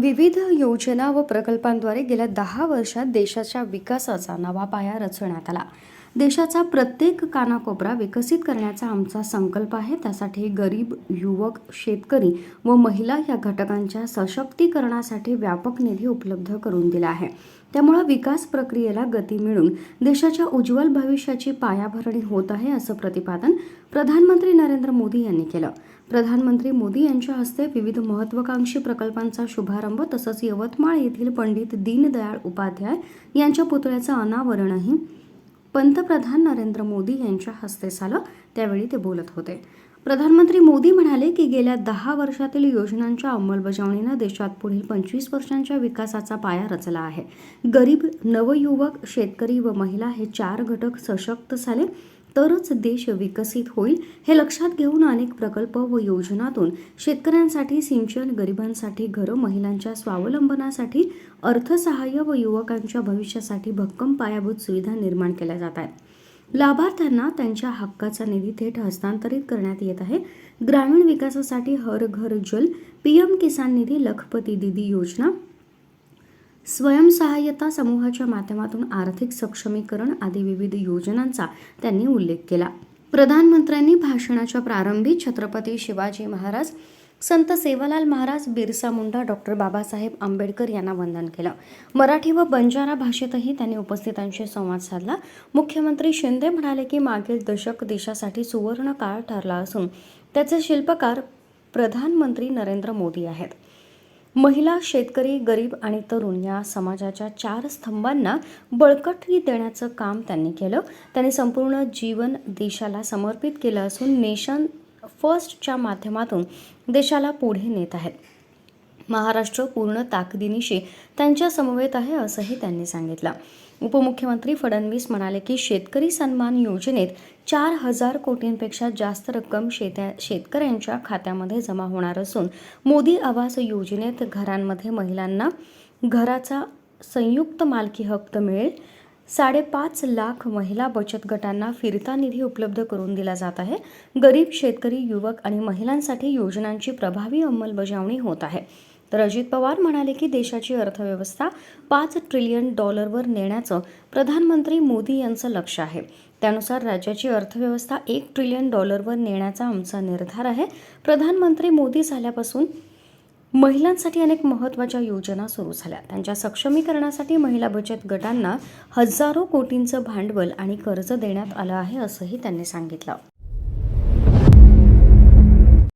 विविध योजना व प्रकल्पांद्वारे गेल्या दहा वर्षात देशाच्या विकासाचा नवा पाया रचण्यात आला. देशाचा प्रत्येक कानाकोपरा विकसित करण्याचा आमचा संकल्प आहे. त्यासाठी गरीब युवक शेतकरी व महिला या घटकांच्या सशक्तीकरणासाठी व्यापक निधी उपलब्ध करून दिला आहे. त्यामुळे विकास प्रक्रियेला गती मिळून देशाच्या उज्ज्वल भविष्याची पायाभरणी होत आहे असं प्रतिपादन प्रधानमंत्री नरेंद्र मोदी यांनी केलं. प्रधानमंत्री मोदी यांच्या हस्ते विविध महत्वाकांक्षी प्रकल्पांचा शुभारंभ तसंच यवतमाळ येथील पंडित दीनदयाळ उपाध्याय यांच्या पुतळ्याचं अनावरणही पंतप्रधान नरेंद्र मोदी यांच्या हस्ते झालं त्यावेळी ते बोलत होते. प्रधानमंत्री मोदी म्हणाले की गेल्या दहा वर्षातील योजनांच्या अंमलबजावणीनं देशात पुढील पंचवीस वर्षांच्या विकासाचा पाया रचला आहे. गरीब नवयुवक शेतकरी व महिला हे चार घटक सशक्त झाले. तरच देश विकसित होईल हे लक्षात घेऊन अनेक प्रकल्प व योजनातून शेतकऱ्यांसाठी सिंचन गरिबांसाठी घरं महिलांच्या स्वावलंबनासाठी अर्थसहाय्य व युवकांच्या भविष्यासाठी भक्कम पायाभूत सुविधा निर्माण केल्या जात आहेत. लाभार्थ्यांना त्यांच्या हक्काचा निधी थेट हस्तांतरित करण्यात येत आहे. ग्रामीण विकासासाठी हर घर जल पीएम किसान निधी लखपती दिदी योजना स्वयंसहाय्यता समूहाच्या माध्यमातून आर्थिक सक्षमीकरण आदी विविध योजनांचा त्यांनी उल्लेख केला. प्रधानमंत्र्यांनी भाषणाच्या प्रारंभी छत्रपती शिवाजी महाराज संत सेवालाल महाराज बिरसा मुंडा डॉक्टर बाबासाहेब आंबेडकर यांना वंदन केलं. मराठी व बंजारा भाषेतही त्यांनी उपस्थितांशी संवाद साधला. मुख्यमंत्री शिंदे म्हणाले की मागील दशक देशासाठी सुवर्ण काळ ठरला असून त्याचे शिल्पकार प्रधानमंत्री नरेंद्र मोदी आहेत. महिला शेतकरी गरीब आणि तरुण या समाजाच्या चार स्तंभांना बळकटी देण्याचं काम त्यांनी केलं. त्यांनी संपूर्ण जीवन देशाला समर्पित केलं असून नेशन फर्स्टच्या माध्यमातून देशाला पुढे नेत आहेत. महाराष्ट्र पूर्ण ताकदीनिशी त्यांच्या समवेत आहे असंही त्यांनी सांगितलं. उपमुख्यमंत्री फडणवीस म्हणाले की शेतकरी सन्मान योजनेत चार हजार कोटींपेक्षा जास्त रक्कम शेत्या शेतकऱ्यांच्या खात्यामध्ये जमा होणार असून मोदी आवास योजनेत घरांमध्ये महिलांना घराचा संयुक्त मालकी हक्क मिळेल. साडेपाच लाख महिला बचत गटांना फिरता निधी उपलब्ध करून दिला जात आहे. गरीब शेतकरी युवक आणि महिलांसाठी योजनांची प्रभावी अंमलबजावणी होत आहे. तर अजित पवार म्हणाले की देशाची अर्थव्यवस्था पाच ट्रिलियन डॉलरवर नेण्याचं प्रधानमंत्री मोदी यांचं लक्ष आहे. त्यानुसार राज्याची अर्थव्यवस्था एक ट्रिलियन डॉलरवर नेण्याचा आमचा निर्धार आहे. प्रधानमंत्री मोदी झाल्यापासून महिलांसाठी अनेक महत्त्वाच्या योजना सुरू झाल्या. त्यांच्या सक्षमीकरणासाठी महिला बचत गटांना हजारो कोटींचं भांडवल आणि कर्ज देण्यात आलं आहे असंही त्यांनी सांगितलं.